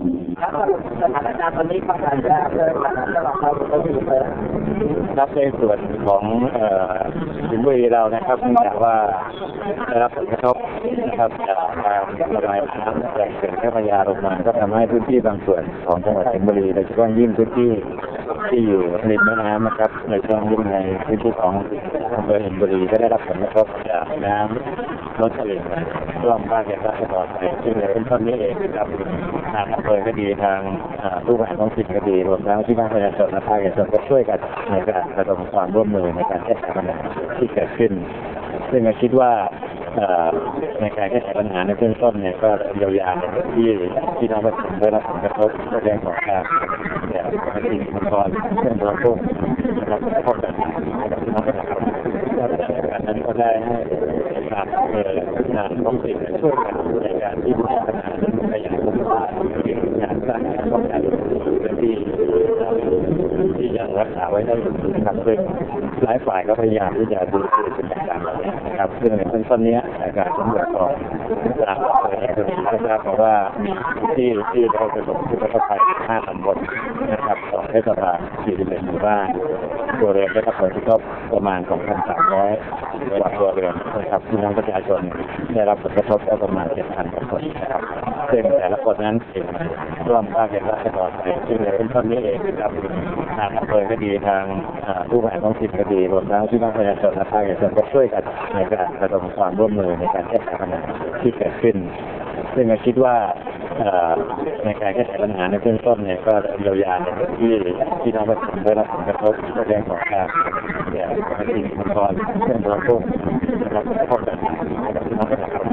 Thank you. วันนี้ประกาศแล้วเรื่องการตลาดเราก็มีไปครับในส่วนของสิงห์บุรีเรานะครับเนื่องจากว่าได้รับผลกระทบนะครับจากการระบายน้ำจากเขื่อนเจ้าพระยาลงมาก็ทำให้พื้นที่บางส่วนของจังหวัดสิงห์บุรีโดยเฉพาะยิ่งพื้นที่ที่อยู่ริมแม่น้ำนะครับโดยเฉพาะยิ่งในพื้นที่ของอำเภอสิงห์บุรีก็ได้รับผลกระทบจากน้ำล้นตลิ่งร่วมบ้านเรือนราษฎรไปซึ่งในต้นต้นนี้เองนะครับทางอำเภอก็ดีทางผู้บริหารท้องถิ่นก็ดีรวมทั้งที่บ้านประชาชนและภาคเอกชนก็ช่วยกันในการระดมความร่วมมือในการแก้ไขปัญหาที่เกิดขึ้น ซึ่งเราคิดว่าในการแก้ไขปัญหาในเบื้องต้นเนี่ยก็เยียวยาที่ที่น้องประชาชนได้รับผลกระทบเรื่องของการเนี่ยปกติมังกรเครื่องริโภคนะครับพบกันกับน้องประชาชนอันนั้นก็ได้ให้ทางเอ่องานท้องถิ่นช่วยกันในการที่จะพัฒนาขยายโครงสร้างงานสร้างงานป้องกันพื้นที่ที่ยัง รักษาไว้ได้นะครับซึ่งหลายฝ่ายก็พยายามที่จะดูแลสิ่งต่างต่านี้นะครับซึ่งในเบื้องต้นเนี้ยการสำรวจของทางอำเภอเองก็ทราบมาว่าที่ที่เราประสบผู้ประสบภัย5ตำบลนะครับของเทศบาล41หมู่บ้านตัวเรือนได้รับผลกระทบประมาณ2,300กว่าตัวเรือนนะครับพี่น้องประชาชนได้รับผลกระทบก็ประมาณ7,000กว่าคนนะครับ ซึ่งแต่ละคนนั้นเป็นร่วมบ้านเรือนราษฎรไปซึ่งในเบื้องต้นนี้เองครับทางอำเภอก็ดีทางผู้บริหารท้องถิ่นก็ดีรวมทั้งพี่น้องประชาชนและภาคเอกชนก็ช่วยกันในการระดมความร่วมมือในการแก้ไขปัญหาที่เกิดขึ้น ซึ่งเราคิดว่าในการแก้ไขปัญหาในเบื้องต้นเนี่ยก็เยียวยาในที่ที่น้องประชาชนได้รับผลกระทบก็เรื่องของการเนี่ยปกติมังกรเครื่องบริโภคนะครับพบกันกับพี่น้องประชาชน